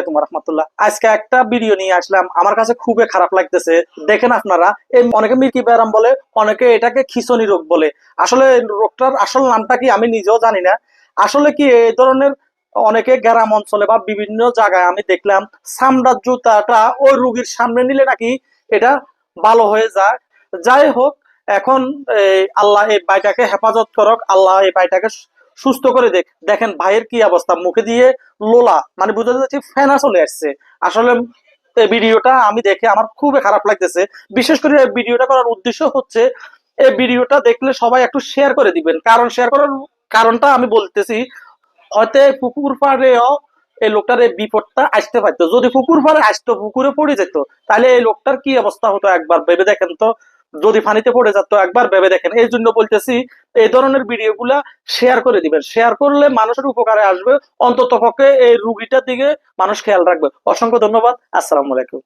আলাইকুম রহমতুল্লাহ। আজকে একটা ভিডিও নিয়ে আসলাম। আমার কাছে খুবই খারাপ লাগতেছে। দেখেন আপনারা, এই অনেকে ব্যারাম বলে, অনেকে এটাকে খিচনি রোগ বলে। আসলে রোগটার আসল নামটা কি আমি নিজেও জানি না। আসলে কি এই ধরনের অনেকে গ্রাম অঞ্চলে বা বিভিন্ন জায়গায় আমি দেখলাম সামড়ার জুতাটা ওই রুগীর সামনে নিলে নাকি এটা ভালো হয়ে যায়। যাই হোক, এখন আল্লাহ এই ভাইটাকে হেফাজত করক, আল্লাহ এই ভাইটাকে সুস্থ করে দেখ, দেখেন ভাইয়ের কি অবস্থা? মুখে দিয়ে লোলা মানে বুঝতে যাচ্ছি ফেনা চলে আসছে। আসলে এই ভিডিওটা আমি দেখে আমার খুবই খারাপ লাগতেছে। বিশেষ করে ভিডিওটা করার উদ্দেশ্য হচ্ছে, এই ভিডিওটা দেখলে সবাই একটু শেয়ার করে দিবেন। কারণ শেয়ার করার কারণটা আমি বলতেছি, হয়তো পুকুর পাড়েও এই লোকটার এই বিপদটা আসতে পারতো। যদি পুকুর পাড়ে আসতো, পুকুরে পড়ে যেত, তাহলে এই লোকটার কি অবস্থা হতো একবার ভেবে দেখেন তো? যদি পানিতে পড়ে যেত একবার ভেবে দেখেন। এই জন্য বলতেছি, এই ধরনের ভিডিওগুলা শেয়ার করে দিবেন। শেয়ার করলে মানুষের উপকারে আসবে অন্তত পক্ষে এই রুগীটার দিকে মানুষ খেয়াল রাখবে। অসংখ্য ধন্যবাদ। আসসালামু আলাইকুম।